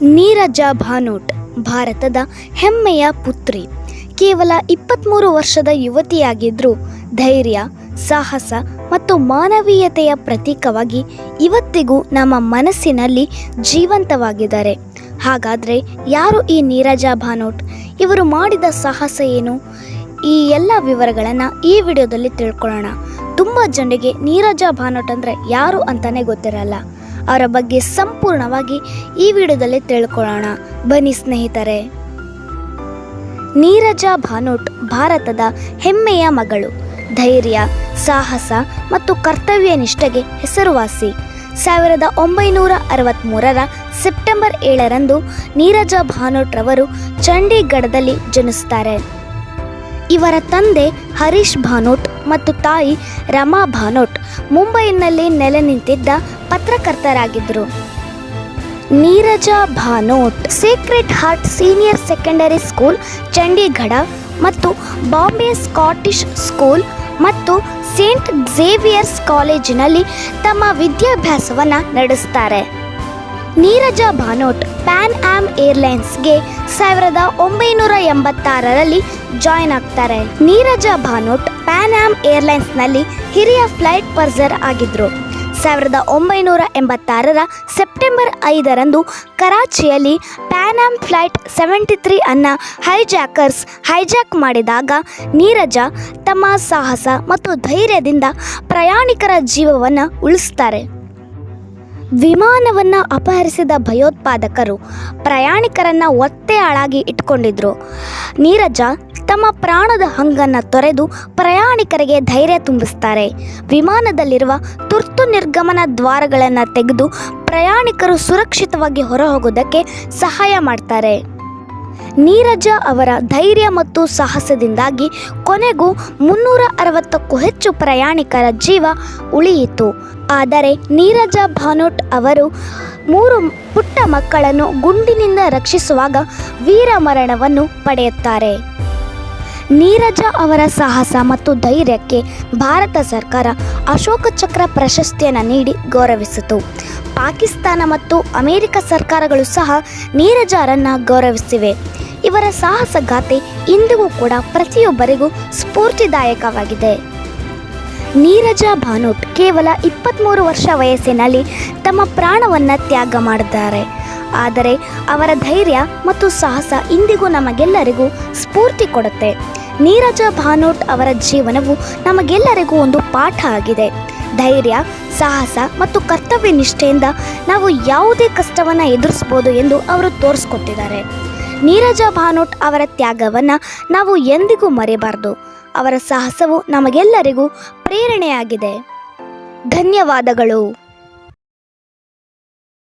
ನೀರಜ ಭಾನೋಟ್, ಭಾರತದ ಹೆಮ್ಮೆಯ ಪುತ್ರಿ. ಕೇವಲ ಇಪ್ಪತ್ತ್ಮೂರು ವರ್ಷದ ಯುವತಿಯಾಗಿದ್ದರೂ ಧೈರ್ಯ, ಸಾಹಸ ಮತ್ತು ಮಾನವೀಯತೆಯ ಪ್ರತೀಕವಾಗಿ ಇವತ್ತಿಗೂ ನಮ್ಮ ಮನಸ್ಸಿನಲ್ಲಿ ಜೀವಂತವಾಗಿದ್ದಾರೆ. ಹಾಗಾದರೆ ಯಾರು ಈ ನೀರಜ ಭಾನೋಟ್? ಇವರು ಮಾಡಿದ ಸಾಹಸ ಏನು? ಈ ಎಲ್ಲ ವಿವರಗಳನ್ನು ಈ ವಿಡಿಯೋದಲ್ಲಿ ತಿಳ್ಕೊಳ್ಳೋಣ. ತುಂಬ ಜನರಿಗೆ ನೀರಜ ಭಾನೋಟ್ ಅಂದರೆ ಯಾರು ಅಂತಲೇ ಗೊತ್ತಿರಲ್ಲ. ಅವರ ಬಗ್ಗೆ ಸಂಪೂರ್ಣವಾಗಿ ಈ ವಿಡಿಯೋದಲ್ಲಿ ತಿಳ್ಕೊಳ್ಳೋಣ. ಬನ್ನಿ ಸ್ನೇಹಿತರೆ. ನೀರಜ ಭಾನೋಟ್ ಭಾರತದ ಹೆಮ್ಮೆಯ ಮಗಳು. ಧೈರ್ಯ, ಸಾಹಸ ಮತ್ತು ಕರ್ತವ್ಯ ನಿಷ್ಠೆಗೆ ಹೆಸರುವಾಸಿ. ಸಾವಿರದ ಒಂಬೈನೂರ ಅರವತ್ತ್ಮೂರರ ಸೆಪ್ಟೆಂಬರ್ ಏಳರಂದು ನೀರಜ ಭಾನೋಟ್ರವರು ಚಂಡೀಗಢದಲ್ಲಿ ಜನಿಸ್ತಾರೆ. ಇವರ ತಂದೆ ಹರೀಶ್ ಭಾನೋಟ್ ಮತ್ತು ತಾಯಿ ರಮಾ ಭಾನೋಟ್ ಮುಂಬೈನಲ್ಲಿ ನೆಲೆ ನಿಂತಿದ್ದ ಪತ್ರಕರ್ತರಾಗಿದ್ದರು. Neerja Bhanot Sacred Heart senior secondary school Chandigarh ಮತ್ತು ಬಾಂಬೆ ಸ್ಕಾಟಿಷ್ ಸ್ಕೂಲ್ ಮತ್ತು ಸೇಂಟ್ ಝೇವಿಯರ್ಸ್ ಕಾಲೇಜಿನಲ್ಲಿ ತಮ್ಮ ವಿದ್ಯಾಭ್ಯಾಸವನ್ನು ನಡೆಸ್ತಾರೆ. ನೀರಜ ಭಾನೋಟ್ ಪ್ಯಾನ್ ಆಮ್ ಏರ್ಲೈನ್ಸ್ಗೆ ಸಾವಿರದ ಒಂಬೈನೂರ ಎಂಬತ್ತಾರರಲ್ಲಿ ಜಾಯ್ನ್ ಆಗ್ತಾರೆ. ನೀರಜ ಭಾನೋಟ್ ಪ್ಯಾನ್ ಆಮ್ ಏರ್ಲೈನ್ಸ್ನಲ್ಲಿ ಹಿರಿಯ ಫ್ಲೈಟ್ ಪರ್ಸರ್ ಆಗಿದ್ದರು ಸಾವಿರದ ಒಂಬೈನೂರ ಎಂಬತ್ತಾರರ ಸೆಪ್ಟೆಂಬರ್ ಐದರಂದು ಕರಾಚಿಯಲ್ಲಿ Pan Am flight seventy three ಅನ್ನು ಹೈಜಾಕರ್ಸ್ ಹೈಜಾಕ್ ಮಾಡಿದಾಗ ನೀರಜ ತಮ್ಮ ಸಾಹಸ ಮತ್ತು ಧೈರ್ಯದಿಂದ ಪ್ರಯಾಣಿಕರ ಜೀವವನ್ನು ಉಳಿಸ್ತಾರೆ. ವಿಮಾನವನ್ನು ಅಪಹರಿಸಿದ ಭಯೋತ್ಪಾದಕರು ಪ್ರಯಾಣಿಕರನ್ನು ಒತ್ತೆ ಆಳಾಗಿ ಇಟ್ಕೊಂಡಿದ್ರು. ನೀರಜ ತಮ್ಮ ಪ್ರಾಣದ ಹಂಗನ್ನು ತೊರೆದು ಪ್ರಯಾಣಿಕರಿಗೆ ಧೈರ್ಯ ತುಂಬಿಸ್ತಾರೆ. ವಿಮಾನದಲ್ಲಿರುವ ತುರ್ತು ನಿರ್ಗಮನ ದ್ವಾರಗಳನ್ನು ತೆಗೆದು ಪ್ರಯಾಣಿಕರು ಸುರಕ್ಷಿತವಾಗಿ ಹೊರಹೋಗೋದಕ್ಕೆ ಸಹಾಯ ಮಾಡ್ತಾರೆ. ನೀರಜ ಅವರ ಧೈರ್ಯ ಮತ್ತು ಸಾಹಸದಿಂದಾಗಿ ಕೊನೆಗೂ ಮುನ್ನೂರ ಅರವತ್ತಕ್ಕೂ ಹೆಚ್ಚು ಪ್ರಯಾಣಿಕರ ಜೀವ ಉಳಿಯಿತು. ಆದರೆ ನೀರಜ ಭಾನೋಟ್ ಅವರು ಮೂರು ಪುಟ್ಟ ಮಕ್ಕಳನ್ನು ಗುಂಡಿನಿಂದ ರಕ್ಷಿಸುವಾಗ ವೀರಮರಣವನ್ನು ಪಡೆಯುತ್ತಾರೆ. ನೀರಜ ಅವರ ಸಾಹಸ ಮತ್ತು ಧೈರ್ಯಕ್ಕೆ ಭಾರತ ಸರ್ಕಾರ ಅಶೋಕ ಚಕ್ರ ಪ್ರಶಸ್ತಿಯನ್ನು ನೀಡಿ ಗೌರವಿಸಿತು. ಪಾಕಿಸ್ತಾನ ಮತ್ತು ಅಮೆರಿಕ ಸರ್ಕಾರಗಳು ಸಹ ನೀರಜರನ್ನು ಗೌರವಿಸಿವೆ. ಇವರ ಸಾಹಸಗಾಥೆ ಇಂದಿಗೂ ಕೂಡ ಪ್ರತಿಯೊಬ್ಬರಿಗೂ ಸ್ಫೂರ್ತಿದಾಯಕವಾಗಿದೆ. ನೀರಜ ಭಾನೋಟ್ ಕೇವಲ ಇಪ್ಪತ್ತ್ಮೂರು ವರ್ಷ ವಯಸ್ಸಿನಲ್ಲಿ ತಮ್ಮ ಪ್ರಾಣವನ್ನು ತ್ಯಾಗ ಮಾಡಿದ್ದಾರೆ. ಆದರೆ ಅವರ ಧೈರ್ಯ ಮತ್ತು ಸಾಹಸ ಇಂದಿಗೂ ನಮಗೆಲ್ಲರಿಗೂ ಸ್ಫೂರ್ತಿ ಕೊಡುತ್ತೆ. ನೀರಜ ಭಾನೋಟ್ ಅವರ ಜೀವನವು ನಮಗೆಲ್ಲರಿಗೂ ಒಂದು ಪಾಠ ಆಗಿದೆ. ಧೈರ್ಯ, ಸಾಹಸ ಮತ್ತು ಕರ್ತವ್ಯ ನಿಷ್ಠೆಯಿಂದ ನಾವು ಯಾವುದೇ ಕಷ್ಟವನ್ನು ಎದುರಿಸ್ಬೋದು ಎಂದು ಅವರು ತೋರಿಸ್ಕೊಟ್ಟಿದ್ದಾರೆ. ನೀರಜ ಭಾನೋಟ್ ಅವರ ತ್ಯಾಗವನ್ನು ನಾವು ಎಂದಿಗೂ ಮರೆಯಬಾರ್ದು ಅವರ ಸಾಹಸವು ನಮಗೆಲ್ಲರಿಗೂ ಪ್ರೇರಣೆಯಾಗಿದೆ. ಧನ್ಯವಾದಗಳು.